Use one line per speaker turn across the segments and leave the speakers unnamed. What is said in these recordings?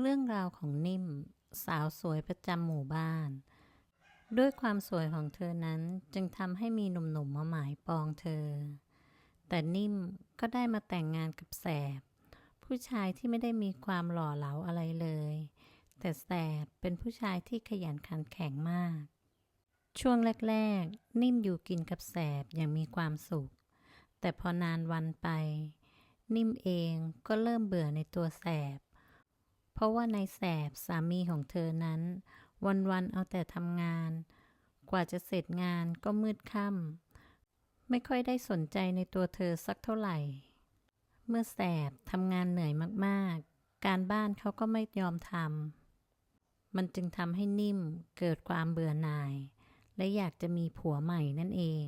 เรื่องราวของนิ่ม สาวสวยประจำหมู่บ้าน ด้วยความสวยของเธอนั้นจึงทำให้มีหนุ่มๆมาหมายปองเธอ แต่นิ่มก็ได้มาแต่งงานกับแสบ ผู้ชายที่ไม่ได้มีความหล่อเหลาอะไรเลย แต่แสบเป็นผู้ชายที่ขยันขันแข็งมาก ช่วงแรกๆ นิ่มอยู่กินกับแสบอย่างมีความสุข แต่พอนานวันไป นิ่มเองก็เริ่มเบื่อในตัวแสบ เพราะว่านายแสบสามีของเธอนั้น วันๆเอาแต่ทำงาน กว่าจะเสร็จงานก็มืดค่ำไม่ค่อยได้สนใจในตัวเธอสักเท่าไหร่ เมื่อแสบทำงานเหนื่อยมากๆ การบ้านเขาก็ไม่ยอมทำมันจึงทำให้นิ่มเกิดความเบื่อหน่าย และอยากจะมีผัวใหม่นั่นเอง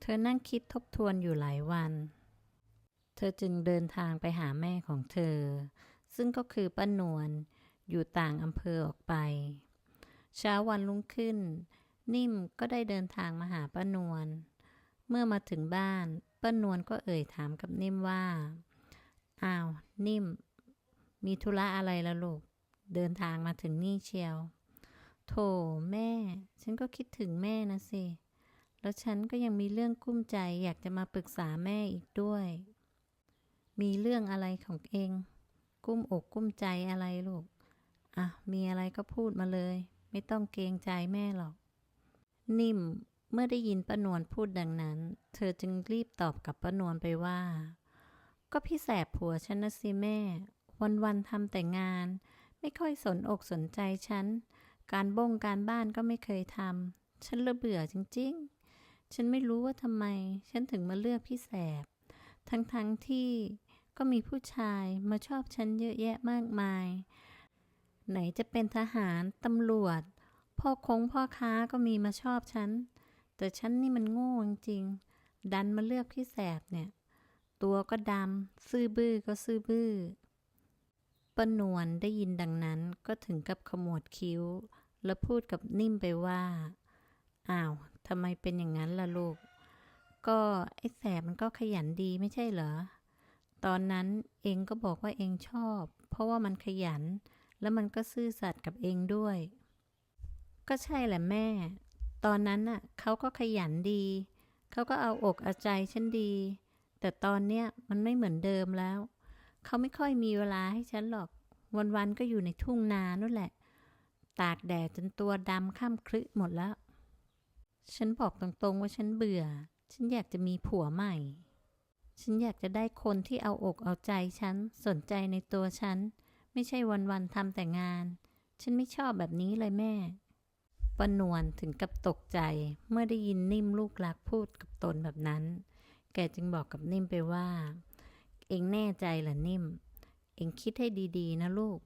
เธอนั่งคิดทบทวนอยู่หลายวัน เธอจึงเดินทางไปหาแม่ของเธอ ซึ่งก็คือป้านวลอยู่ต่างอำเภอออกไป เช้าวันรุ่งขึ้น นิ่มก็ได้เดินทางมาหาป้านวลเมื่อมาถึงบ้านป้านวลก็เอ่ยถามกับนิ่มว่า อ้าว นิ่ม มีธุระอะไรละลูก เดินทางมาถึงนี่เชียว โถแม่ ฉันก็คิดถึงแม่นะสิ แล้วฉันก็ยังมีเรื่องกุ้มใจอยากจะมาปรึกษาแม่อีกด้วย มีเรื่องอะไรของเอง กุ้มอกกุ้มใจอะไรลูก อะ มีอะไรก็พูดมาเลย ไม่ต้องเกรงใจแม่หรอก นิ่มเมื่อได้ยินป้านวลพูดดังนั้น เธอจึงรีบตอบกับป้านวลไปว่า ก็พี่แสบผัวฉันนะสิแม่ วันๆทำแต่งาน ไม่ค่อยสนอกสนใจฉัน การบ้งการบ้านก็ไม่เคยทำ ฉันระเบื่อจริง ๆ ฉันไม่รู้ว่าทำไม ฉันถึงมาเลือกพี่แสบ ทั้งๆทที่ ก็มีผู้ชายมาชอบฉันเยอะแยะมากมาย ไหนจะเป็นทหาร ตำรวจ พ่อคงพ่อค้าก็มีมาชอบฉัน แต่ฉันนี่มันโง่จริงๆดันมาเลือกพี่แสบเนี่ย ตัวก็ดำซื่อบื้อก็ซื่อบื้อปนวลได้ยินดังนั้นก็ถึงกับขมวดคิ้ว แล้วพูดกับนิ่มไปว่าอ้าวทำไมเป็นอย่างนั้นล่ะลูก ก็ไอ้แสบมันก็ขยันดีไม่ใช่เหรอ ตอนนั้นเองก็บอกว่าเองชอบ เพราะว่ามันขยัน แล้วมันก็ซื่อสัตย์กับเองด้วย ก็ใช่แหละแม่ ตอนนั้นน่ะเขาก็ขยันดี เขาก็เอาอกเอาใจฉันดี แต่ตอนเนี้ยมันไม่เหมือนเดิมแล้ว เขาไม่ค่อยมีเวลาให้ฉันหรอก วันๆก็อยู่ในทุ่งนานั่นแหละ ตากแดดจนตัวดำข้ามครึหมดแล้ว ฉันบอกตรงๆว่าฉันเบื่อ ฉันอยากจะมีผัวใหม่ ฉันอยากจะได้คนที่เอาอกเอาใจฉัน สนใจในตัวฉัน ไม่ใช่วันๆทำแต่งาน ฉันไม่ชอบแบบนี้เลยแม่ปนวลถึงกับตกใจเมื่อได้ยินนิ่มลูกรักพูดกับตนแบบนั้น แกจึงบอกกับนิ่มไปว่า เองแน่ใจเหรอนิ่ม เองคิดให้ดีๆ นะลูก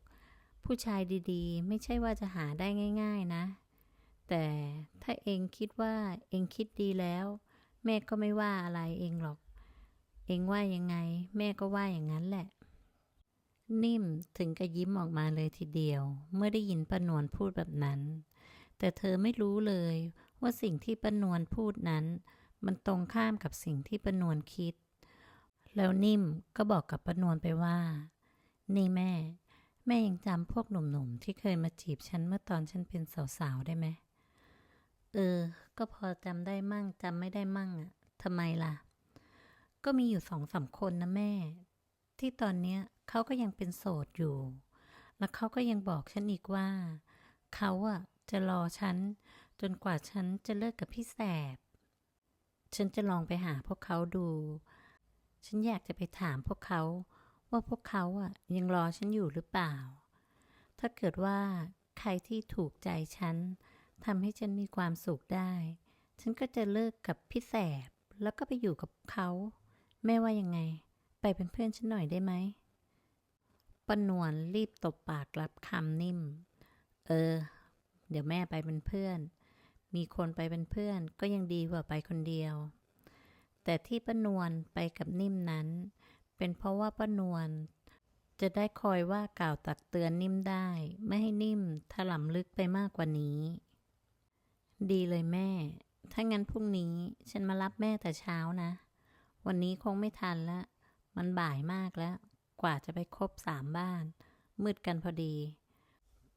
ผู้ชายดีๆ ไม่ใช่ว่าจะหาได้ง่าย ๆนะ แต่ถ้าเองคิดว่าเองคิดดีแล้ว แม่ก็ไม่ว่าอะไรเองหรอก เองว่ายังไง แม่ก็ว่าอย่างนั้นแหละ นิ่มถึงกับยิ้มออกมาเลยทีเดียว เมื่อได้ยินป้านวลพูดแบบนั้น แต่เธอไม่รู้เลยว่าสิ่งที่ป้านวลพูดนั้น มันตรงข้ามกับสิ่งที่ป้านวลคิด แล้วนิ่มก็บอกกับป้านวลไปว่า นี่แม่ แม่ยังจำพวกหนุ่มๆที่เคยมาจีบฉันเมื่อตอนฉันเป็นสาวๆได้ไหมเออ ก็พอจำได้มั่งจำไม่ได้มั่งอะทำไมล่ะ ก็มีอยู่สองสามคนนะแม่ ที่ตอนเนี้ยเขาก็ยังเป็นโสดอยู่ แล้วเขาก็ยังบอกฉันอีกว่า เขาอะจะรอฉัน จนกว่าฉันจะเลิกกับพี่แสบ ฉันจะลองไปหาพวกเขาดู ฉันอยากจะไปถามพวกเขาว่าพวกเขาอะยังรอฉันอยู่หรือเปล่า ถ้าเกิดว่าใครที่ถูกใจฉันทำให้ฉันมีความสุขได้ ฉันก็จะเลิกกับพี่แสบ แล้วก็ไปอยู่กับเขา แม่ว่ายังไง ไปเป็นเพื่อนฉันหน่อยได้ไหมปนวลรีบตบปากรับคำนิ่ม เออ เดี๋ยวแม่ไปเป็นเพื่อน มีคนไปเป็นเพื่อนก็ยังดีกว่าไปคนเดียว แต่ที่ป้านวลไปกับนิ่มนั้น เป็นเพราะว่าป้านวลจะได้คอยว่ากล่าวตักเตือนนิ่มได้ ไม่ให้นิ่มถลำลึกไปมากกว่านี้ ดีเลยแม่ ถ้างั้นพรุ่งนี้ฉันมารับแม่แต่เช้านะ วันนี้คงไม่ทันละ มันบ่ายมากแล้ว กว่าจะไปครบสามบ้าน มืดกันพอดี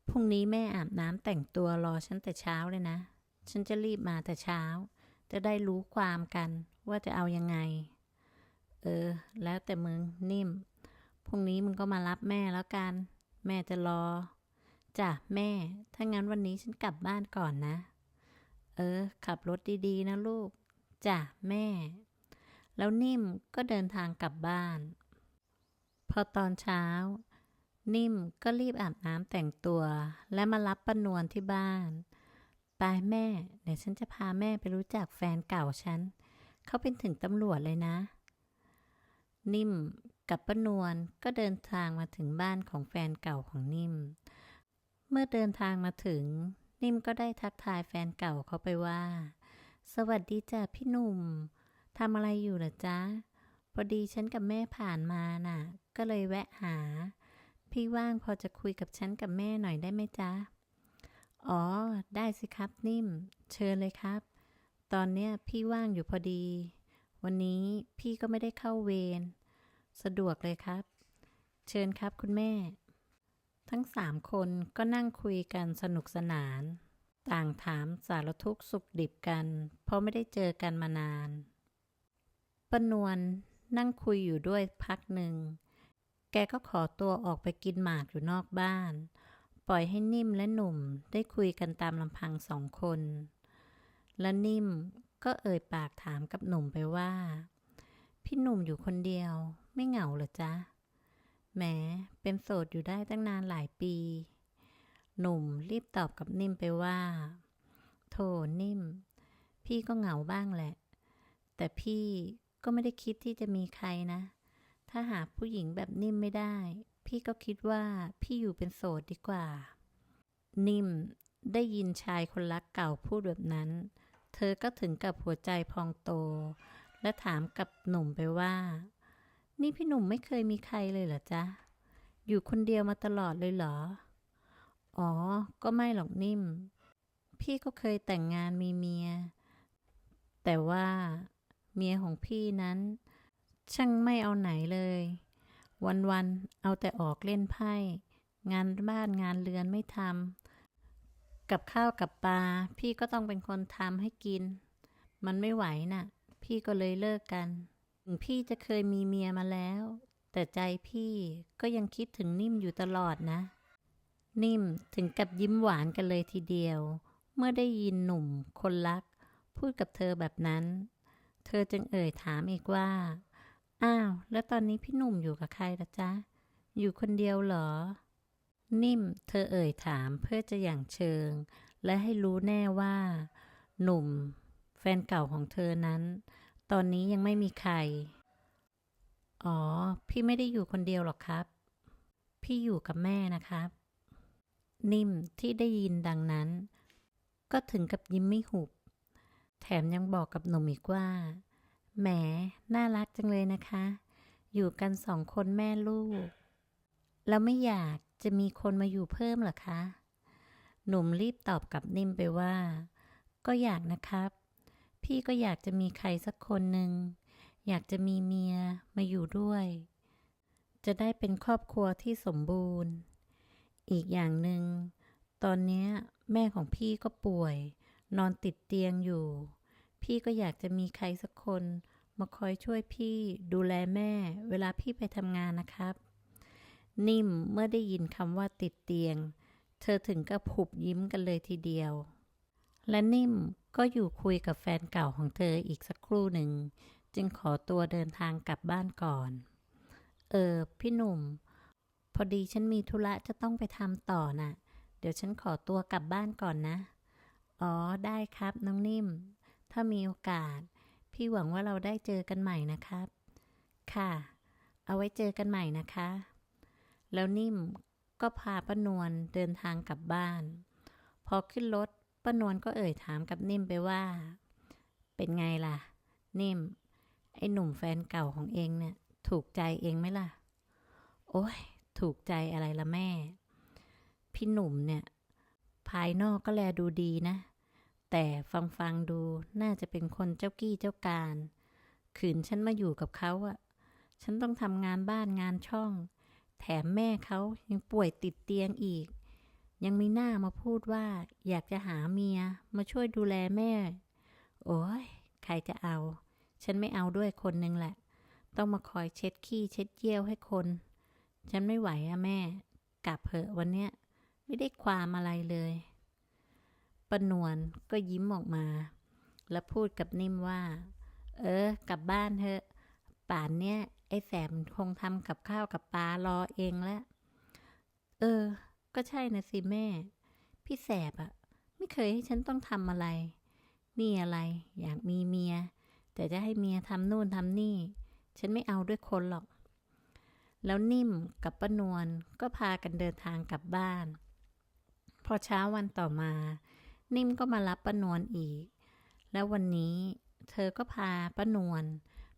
พรุ่งนี้แม่อาบน้ำแต่งตัวรอฉันแต่เช้าเลยนะ ฉันจะรีบมาแต่เช้า จะได้รู้ความกันว่าจะเอายังไง เออ แล้วแต่มึงนิ่ม พรุ่งนี้มึงก็มารับแม่แล้วกัน แม่จะรอจ้ะแม่ ถ้างั้นวันนี้ฉันกลับบ้านก่อนนะ เออ ขับรถดีๆนะลูกจ้ะแม่ แล้วนิ่มก็เดินทางกลับบ้าน พอตอนเช้า นิ่มก็รีบอาบน้ำแต่งตัว และมารับปนวลที่บ้านไปแม่เดี๋ยวฉันจะพาแม่ไปรู้จักแฟนเก่าฉัน เขาเป็นถึงตำรวจเลยนะ นิ่มกับป้านวลก็เดินทางมาถึงบ้านของแฟนเก่าของนิ่ม เมื่อเดินทางมาถึง นิ่มก็ได้ทักทายแฟนเก่าเขาไปว่า สวัสดีจ้ะพี่หนุ่ม ทำอะไรอยู่เหรอจ๊ะ พอดีฉันกับแม่ผ่านมาน่ะ ก็เลยแวะหา พี่ว่างพอจะคุยกับฉันกับแม่หน่อยได้ไหมจ๊ะ อ๋อ ได้สิครับนิ่ม เชิญเลยครับ ตอนเนี้ยพี่ว่างอยู่พอดี วันนี้พี่ก็ไม่ได้เข้าเวร สะดวกเลยครับ เชิญครับคุณแม่ ทั้งสามคนก็นั่งคุยกันสนุกสนาน ต่างถามสารทุกข์สุขดิบกัน เพราะไม่ได้เจอกันมานาน ป้านวลนั่งคุยอยู่ด้วยพักหนึ่ง แกก็ขอตัวออกไปกินหมากอยู่นอกบ้าน ปล่อยให้นิ่มและหนุ่มได้คุยกันตามลำพังสองคน และนิ่มก็เอ่ยปากถามกับหนุ่มไปว่า พี่หนุ่มอยู่คนเดียวไม่เหงาเหรอจ๊ะ แหม เป็นโสดอยู่ได้ตั้งนานหลายปี หนุ่มรีบตอบกับนิ่มไปว่าโถนิ่ม พี่ก็เหงาบ้างแหละ แต่พี่ ก็ไม่ได้คิดที่จะมีใครนะ ถ้าหาผู้หญิงแบบนิ่มไม่ได้ พี่ก็คิดว่าพี่อยู่เป็นโสดดีกว่า นิ่มได้ยินชายคนรักเก่าพูดแบบนั้น เธอก็ถึงกับหัวใจพองโต และถามกับหนุ่มไปว่า นี่พี่หนุ่มไม่เคยมีใครเลยเหรอจ๊ะ อยู่คนเดียวมาตลอดเลยเหรอ อ๋อ ก็ไม่หรอกนิ่ม พี่ก็เคยแต่งงานมีเมีย แต่ว่า เมียของพี่นั้น ช่างไม่เอาไหนเลย วันๆเอาแต่ออกเล่นไพ่ งานบ้านงานเรือนไม่ทำกับข้าวกับปลาพี่ก็ต้องเป็นคนทำให้กิน มันไม่ไหวน่ะ พี่ก็เลยเลิกกันถึงพี่จะเคยมีเมียมาแล้ว แต่ใจพี่ก็ยังคิดถึงนิ่มอยู่ตลอดนะ นิ่มถึงกับยิ้มหวานกันเลยทีเดียว เมื่อได้ยินหนุ่มคนรัก พูดกับเธอแบบนั้น เธอจึงเอ่ยถามอีกว่า อ้าว แล้วตอนนี้พี่หนุ่มอยู่กับใครละจ๊ะ อยู่คนเดียวเหรอ นิ่ม เธอเอ่ยถามเพื่อจะอย่างเชิง และให้รู้แน่ว่า หนุ่ม แฟนเก่าของเธอนั้น ตอนนี้ยังไม่มีใคร อ๋อ พี่ไม่ได้อยู่คนเดียวหรอกครับ พี่อยู่กับแม่นะครับ นิ่มที่ได้ยินดังนั้น ก็ถึงกับยิ้มไม่หุบ แถมยังบอกกับหนุ่มอีกว่า แหม น่ารักจังเลยนะคะ อยู่กันสองคนแม่ลูก แล้วไม่อยากจะมีคนมาอยู่เพิ่มหรอคะ หนุ่มรีบตอบกับนิ่มไปว่า ก็อยากนะครับ พี่ก็อยากจะมีใครสักคนหนึ่ง อยากจะมีเมียมาอยู่ด้วย จะได้เป็นครอบครัวที่สมบูรณ์ อีกอย่างหนึ่งตอนนี้แม่ของพี่ก็ป่วย นอนติดเตียงอยู่ พี่ก็อยากจะมีใครสักคน มาคอยช่วยพี่ดูแลแม่ เวลาพี่ไปทำงานนะครับ นิ่มเมื่อได้ยินคำว่าติดเตียง เธอถึงกับผุบยิ้มกันเลยทีเดียว และนิ่มก็อยู่คุยกับแฟนเก่าของเธออีกสักครู่หนึ่ง จึงขอตัวเดินทางกลับบ้านก่อน เออ พี่หนุ่ม พอดีฉันมีธุระจะต้องไปทำต่อน่ะ เดี๋ยวฉันขอตัวกลับบ้านก่อนนะ อ๋อ ได้ครับ น้องนิ่ม ถ้ามีโอกาส พี่หวังว่าเราได้เจอกันใหม่นะครับ ค่ะ เอาไว้เจอกันใหม่นะคะ แล้วนิ่มก็พาป้านวลเดินทางกลับบ้าน พอขึ้นรถป้านวลก็เอ่ยถามกับนิ่มไปว่า เป็นไงล่ะ นิ่ม ไอ้หนุ่มแฟนเก่าของเองเนี่ย ถูกใจเองไหมล่ะ โอ้ย ถูกใจอะไรละแม่ พี่หนุ่มเนี่ย ภายนอกก็แลดูดีนะ แต่ฟังฟังดูน่าจะเป็นคนเจ้ากี้เจ้าการ ขืนฉันมาอยู่กับเขาอะฉันต้องทำงานบ้านงานช่อง แถมแม่เขายังป่วยติดเตียงอีก ยังมีหน้ามาพูดว่าอยากจะหาเมียมาช่วยดูแลแม่ โอ้ยใครจะเอา ฉันไม่เอาด้วยคนหนึ่งแหละ ต้องมาคอยเช็ดขี้เช็ดเยี่ยวให้คน ฉันไม่ไหวอะแม่ กลับเถอะวันเนี้ย ไม่ได้ความอะไรเลยปนวลก็ยิ้มออกมา แล้วพูดกับนิ่มว่า เออ กลับบ้านเถอะ ป่านเนี้ยไอ้แสบมันคงทำกับข้าวกับปลารอเองแล้ว เออ ก็ใช่นะสิแม่ พี่แสบอะไม่เคยให้ฉันต้องทำอะไร นี่อะไรอยากมีเมีย แต่จะให้เมียทำนู่นทำนี่ ฉันไม่เอาด้วยคนหรอก แล้วนิ่มกับป้านวลก็พากันเดินทางกลับบ้าน พอเช้าวันต่อมา นิ่มก็มารับป้านวลอีก แล้ววันนี้เธอก็พาป้านวล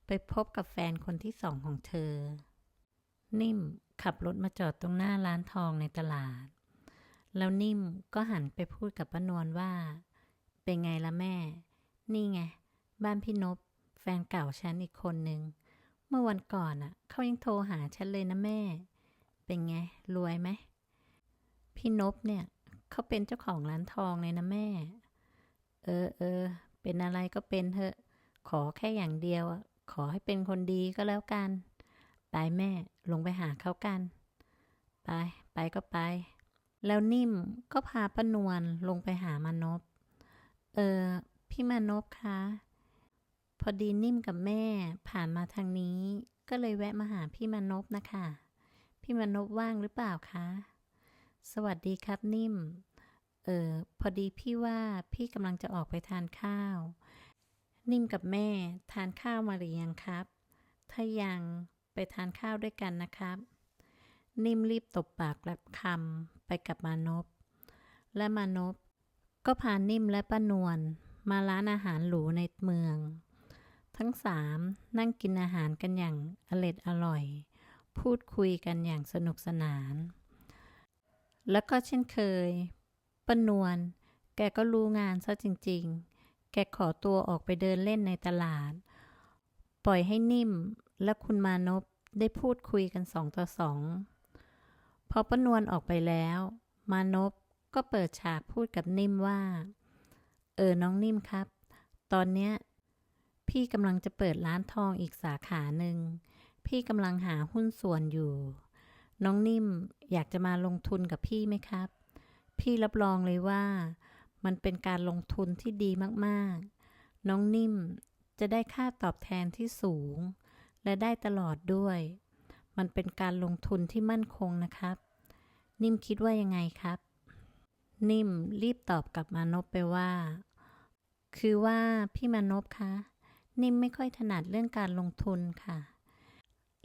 ไปพบกับแฟนคนที่สองของเธอ นิ่มขับรถมาจอดตรงหน้าร้านทองในตลาด แล้วนิ่มก็หันไปพูดกับป้านวลว่า เป็นไงละแม่ นี่ไง บ้านพี่นบแฟนเก่าฉันอีกคนนึง เมื่อวันก่อนอะเขายังโทรหาฉันเลยนะแม่ เป็นไง รวยไหม พี่นบเนี่ย เขาเป็นเจ้าของร้านทองเลยนะแม่ เออเออ เป็นอะไรก็เป็นเถอะ ขอแค่อย่างเดียวอะขอให้เป็นคนดีก็แล้วกัน ไปแม่ ลงไปหาเขากัน ไป ไปก็ไป แล้วนิ่มก็พาป้านวลลงไปหามานพ เออ พี่มานพคะ พอดีนิ่มกับแม่ผ่านมาทางนี้ ก็เลยแวะมาหาพี่มานพนะคะ พี่มานพว่างหรือเปล่าคะ สวัสดีครับนิ่ม เออพอดีพี่ว่าพี่กำลังจะออกไปทานข้าว นิ่มกับแม่ทานข้าวมาหรือยังครับ ถ้ายังไปทานข้าวด้วยกันนะครับ นิ่มรีบตบปากรับคำไปกับมานพ และมานพก็พานิ่มและป้านวลมาร้านอาหารหรูในเมือง ทั้งสามนั่งกินอาหารกันอย่างอร็ดอร่อย พูดคุยกันอย่างสนุกสนาน แล้วก็เช่นเคยป้านวลแกก็รู้งานซะจริง ๆ แกขอตัวออกไปเดินเล่นในตลาด ปล่อยให้นิ่มและคุณมานพได้พูดคุยกันสองต่อสองพอป้านวลออกไปแล้ว มานพก็เปิดฉากพูดกับนิ่มว่า เออน้องนิ่มครับ ตอนเนี้ยพี่กำลังจะเปิดร้านทองอีกสาขาหนึ่ง พี่กำลังหาหุ้นส่วนอยู่ น้องนิ่มอยากจะมาลงทุนกับพี่ไหมครับ พี่รับรองเลยว่า มันเป็นการลงทุนที่ดีมากๆ น้องนิ่มจะได้ค่าตอบแทนที่สูง และได้ตลอดด้วย มันเป็นการลงทุนที่มั่นคงนะครับ นิ่มคิดว่ายังไงครับ นิ่มรีบตอบกลับมานพไปว่า คือว่าพี่มานพคะนิ่มไม่ค่อยถนัดเรื่องการลงทุนค่ะ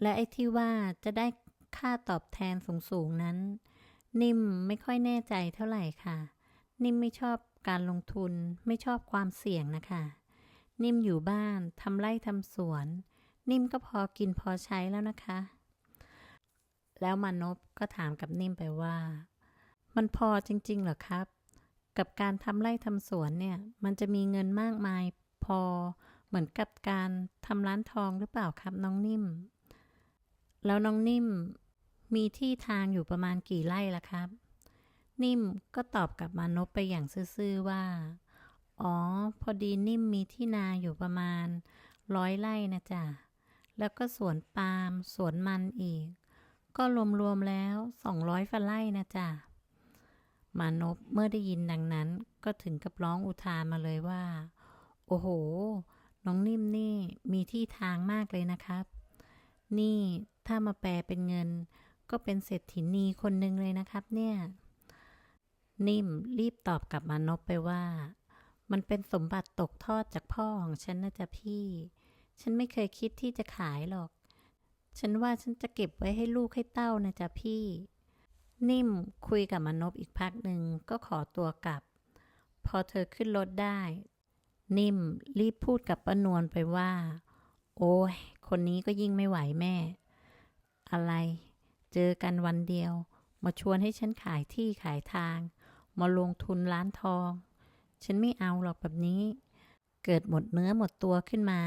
และไอ้ที่ว่าจะได้ ค่าตอบแทนสูงๆนั้น นิ่มไม่ค่อยแน่ใจเท่าไหร่ค่ะ นิ่มไม่ชอบการลงทุนไม่ชอบความเสี่ยงนะคะ นิ่มอยู่บ้านทำไร่ทำสวน นิ่มก็พอกินพอใช้แล้วนะคะ แล้วมานพก็ถามกับนิ่มไปว่า มันพอจริงๆเหรอครับ กับการทำไร่ทำสวนเนี่ย มันจะมีเงินมากมายพอเหมือนกับการทำร้านทองหรือเปล่าครับน้องนิ่ม แล้วน้องนิ่ม มีที่ทางอยู่ประมาณกี่ไร่ล่ะครับ นิ่มก็ตอบกลับมานพไปอย่างซื่อๆว่า อ๋อ พอดีนิ่มมีที่นาอยู่ประมาณร้อยไร่นะจ๊ะ แล้วก็สวนปาล์มสวนมันอีก ก็รวมๆแล้วสองร้อยฝ่าไร่นะจ๊ะ มานพเมื่อได้ยินดังนั้นก็ถึงกับร้องอุทานมาเลยว่า โอ้โห น้องนิ่มนี่มีที่ทางมากเลยนะครับ นี่ถ้ามาแปลเป็นเงิน ก็เป็นเศรษฐินีคนหนึ่งเลยนะครับเนี่ย นิ่มรีบตอบกลับมานพไปว่า มันเป็นสมบัติตกทอดจากพ่อของฉันนะจ๊ะพี่ ฉันไม่เคยคิดที่จะขายหรอก ฉันว่าฉันจะเก็บไว้ให้ลูกให้เต้านะจ๊ะพี่ นิ่มคุยกับมานพอีกพักหนึ่งก็ขอตัวกลับ พอเธอขึ้นรถได้ นิ่มรีบพูดกับป้านวลไปว่า โอ้ยคนนี้ก็ยิ่งไม่ไหวแม่ อะไร เจอกันวันเดียว มาชวนให้ฉันขายที่ขายทาง มาลงทุนร้านทอง ฉันไม่เอาหรอกแบบนี้ เกิดหมดเนื้อหมดตัวขึ้นมา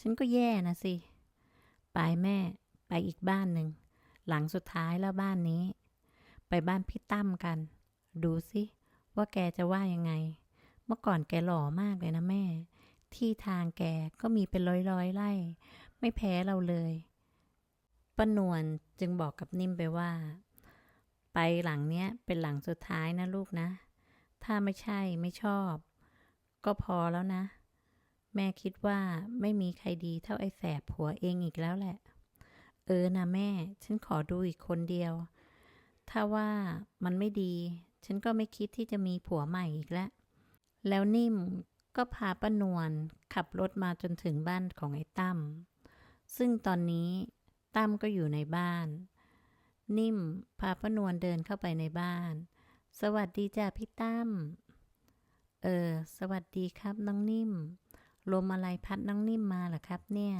ฉันก็แย่นะสิ ไปแม่ไปอีกบ้านหนึ่ง หลังสุดท้ายแล้วบ้านนี้ ไปบ้านพี่ตั้มกัน ดูสิว่าแกจะว่ายังไง เมื่อก่อนแกหล่อมากเลยนะแม่ ที่ทางแกก็มีเป็นร้อยร้อยๆไร่ ไม่แพ้เราเลย ป้านวลจึงบอกกับนิ่มไปว่า ไปหลังเนี้ยเป็นหลังสุดท้ายนะลูกนะ ถ้าไม่ใช่ไม่ชอบ ก็พอแล้วนะ แม่คิดว่าไม่มีใครดีเท่าไอ้แสบผัวเองอีกแล้วแหละ เออนะแม่ ฉันขอดูอีกคนเดียว ถ้าว่ามันไม่ดี ฉันก็ไม่คิดที่จะมีผัวใหม่อีกแล้ว แล้วนิ่มก็พาป้านวลขับรถมาจนถึงบ้านของไอ้ตั้มซึ่งตอนนี้ ตั้มก็อยู่ในบ้าน นิ่มพาป้านวลเดินเข้าไปในบ้าน สวัสดีจ้ะพี่ตั้ม เออ สวัสดีครับน้องนิ่ม ลมอะไรพัดน้องนิ่มมาเหรอครับเนี่ย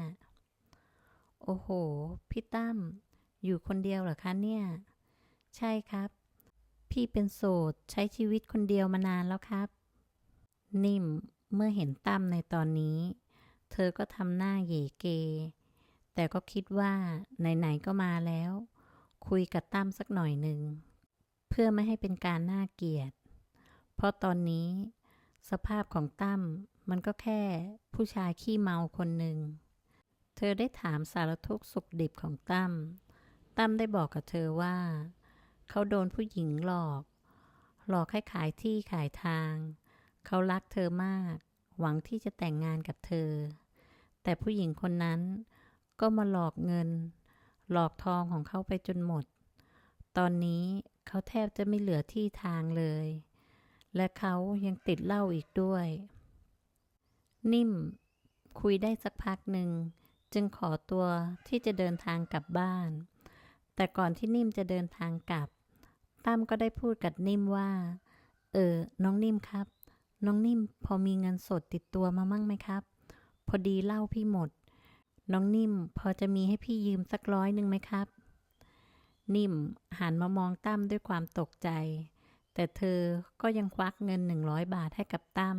โอ้โห พี่ตั้ม อยู่คนเดียวเหรอคะเนี่ย ใช่ครับ พี่เป็นโสดใช้ชีวิตคนเดียวมานานแล้วครับ นิ่มเมื่อเห็นตั้มในตอนนี้ เธอก็ทำหน้าเหยเก แต่ก็คิดว่าไหนๆก็มาแล้ว คุยกับตั้มสักหน่อยหนึ่ง เพื่อไม่ให้เป็นการน่าเกลียด เพราะตอนนี้ สภาพของตั้มมันก็แค่ผู้ชายขี้เมาคนหนึ่ง เธอได้ถามสารทุกข์สุขดิบของตั้ม ตั้มได้บอกกับเธอว่า เขาโดนผู้หญิงหลอก หลอกให้ขายที่ขายทาง เขารักเธอมาก หวังที่จะแต่งงานกับเธอ แต่ผู้หญิงคนนั้น ก็มาหลอกเงิน หลอกทองของเขาไปจนหมด ตอนนี้เขาแทบจะไม่เหลือที่ทางเลย และเขายังติดเหล้าอีกด้วย นิ่ม คุยได้สักพักหนึ่ง จึงขอตัวที่จะเดินทางกลับบ้าน แต่ก่อนที่นิ่มจะเดินทางกลับ ตั้มก็ได้พูดกับนิ่มว่า เออ น้องนิ่มครับ น้องนิ่มพอมีเงินสดติดตัวมามั่งไหมครับ พอดีเหล้าพี่หมด น้องนิ่มพอจะมีให้พี่ยืมสักร้อยหนึ่งไหมครับ นิ่มหันมามองตั้มด้วยความตกใจ แต่เธอก็ยังควักเงินหนึ่งร้อยบาทให้กับตั้ม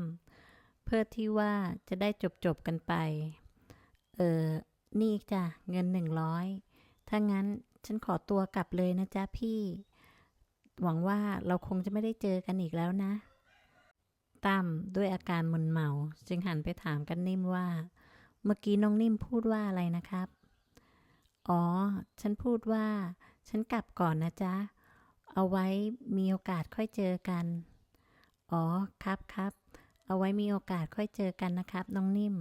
เพื่อที่ว่าจะได้จบจบกันไป เออ นี่จ้ะเงินหนึ่งร้อยถ้างั้นฉันขอตัวกลับเลยนะจ๊ะพี่ หวังว่าเราคงจะไม่ได้เจอกันอีกแล้วนะตั้มด้วยอาการมึนเมา จึงหันไปถามกันนิ่มว่า เมื่อกี้น้องนิ่มพูดว่าอะไรนะครับ อ๋อ ฉันพูดว่า ฉันกลับก่อนนะจ๊ะ เอาไว้มีโอกาสค่อยเจอกัน อ๋อ ครับครับ เอาไว้มีโอกาสค่อยเจอกันนะครับ น้องนิ่ม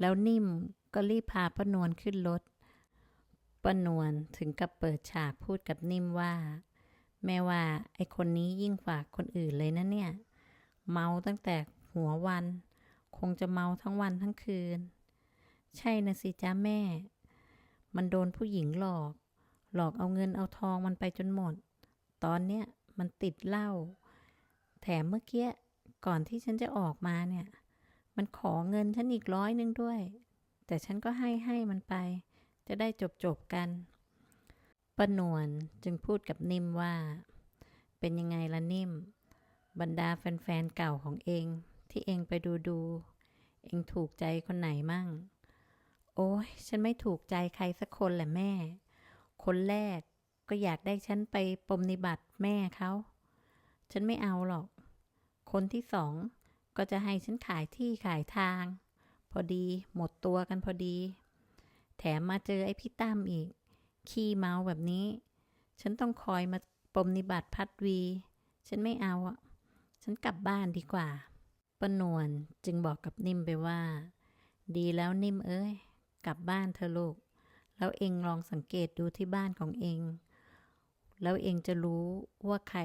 แล้วนิ่มก็รีบพาป้านวลขึ้นรถป้านวลถึงกับเปิดฉากพูดกับนิ่มว่า แม่ว่าไอคนนี้ยิ่งฝากคนอื่นเลยนะเนี่ย เมาตั้งแต่หัววัน คงจะเมาทั้งวันทั้งคืน ใช่นะสิจ้าแม่ มันโดนผู้หญิงหลอก หลอกเอาเงินเอาทองมันไปจนหมด ตอนเนี้ยมันติดเหล้า แถมเมื่อกี้ก่อนที่ฉันจะออกมาเนี่ย มันขอเงินฉันอีกร้อยหนึ่งด้วย แต่ฉันก็ให้ให้มันไป จะได้จบจบกันป้านวลจึงพูดกับนิ่มว่า เป็นยังไงละนิ่ม บรรดาแฟนๆเก่าของเอง ที่เองไปดูดู เองถูกใจคนไหนมั่ง โอ้ยฉันไม่ถูกใจใครสักคนแหละแม่ คนแรกก็อยากได้ฉันไปปมนิบัติแม่เขา ฉันไม่เอาหรอก คนที่สองก็จะให้ฉันขายที่ขายทาง พอดีหมดตัวกันพอดี แถมมาเจอไอ้พี่ตั้มอีก ขี้เมาแบบนี้ ฉันต้องคอยมาปมนิบัติพัดวี ฉันไม่เอาอะ ฉันกลับบ้านดีกว่า ป้านวลจึงบอกกับนิ่มไปว่า ดีแล้วนิ่มเอ้ย กลับบ้านเธอลูก แล้วเองลองสังเกตดูที่บ้านของเอง แล้วเองจะรู้ว่าใคร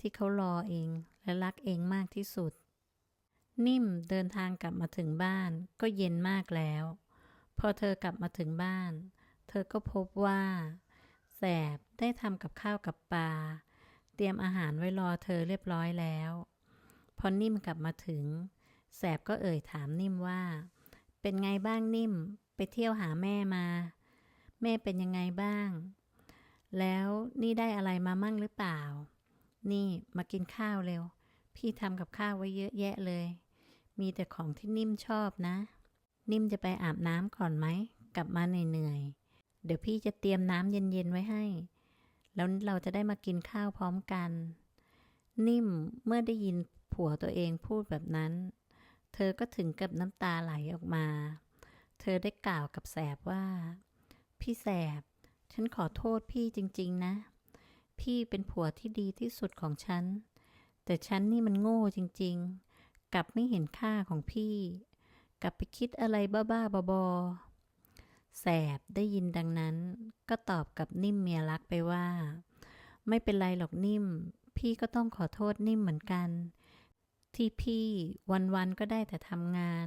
ที่เขารอเองและรักเองมากที่สุด นิ่มเดินทางกลับมาถึงบ้านก็เย็นมากแล้ว พอเธอกลับมาถึงบ้าน เธอก็พบว่า แสบได้ทำกับข้าวกับปลาเตรียมอาหารไว้รอเธอเรียบร้อยแล้ว พอนิ่มกลับมาถึง แสบก็เอ่ยถามนิ่มว่า เป็นไงบ้างนิ่ม ไปเที่ยวหาแม่มา แม่เป็นยังไงบ้าง แล้วนี่ได้อะไรมามั่งหรือเปล่า นี่มากินข้าวเร็ว พี่ทำกับข้าวไว้เยอะแยะเลย มีแต่ของที่นิ่มชอบนะ นิ่มจะไปอาบน้ำก่อนไหม กลับมาเหนื่อยๆเดี๋ยวพี่จะเตรียมน้ำเย็นๆไว้ให้ แล้วเราจะได้มากินข้าวพร้อมกันนิ่มเมื่อได้ยิน ผัวตัวเองพูดแบบนั้น เธอก็ถึงกับน้ำตาไหลออกมา เธอได้กล่าวกับแสบว่า พี่แสบ ฉันขอโทษพี่จริง ๆ นะ พี่เป็นผัวที่ดีที่สุดของฉัน แต่ฉันนี่มันโง่จริง ๆ กลับไม่เห็นค่าของพี่ กลับไปคิดอะไรบ้าๆบอๆแสบได้ยินดังนั้น ก็ตอบกับนิ่มเมียรักไปว่า ไม่เป็นไรหรอกนิ่มพี่ก็ต้องขอโทษนิ่มเหมือนกัน ที่พี่วันๆก็ได้แต่ทำงาน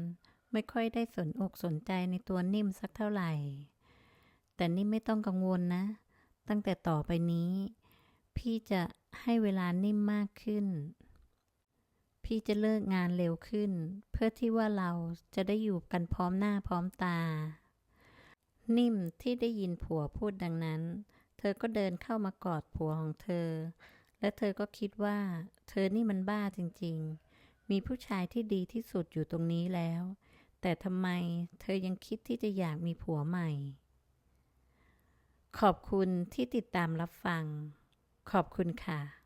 ไม่ค่อยได้สนอกสนใจในตัวนิ่มสักเท่าไหร่ แต่นิ่มไม่ต้องกังวลนะ ตั้งแต่ต่อไปนี้ พี่จะให้เวลานิ่มมากขึ้น พี่จะเลิกงานเร็วขึ้น เพื่อที่ว่าเราจะได้อยู่กันพร้อมหน้าพร้อมตา นิ่มที่ได้ยินผัวพูดดังนั้น เธอก็เดินเข้ามากอดผัวของเธอ และเธอก็คิดว่า เธอนี่มันบ้าจริง ๆ มีผู้ชายที่ดีที่สุดอยู่ตรงนี้แล้ว แต่ทำไมเธอยังคิดที่จะอยากมีผัวใหม่ ขอบคุณที่ติดตามรับฟัง ขอบคุณค่ะ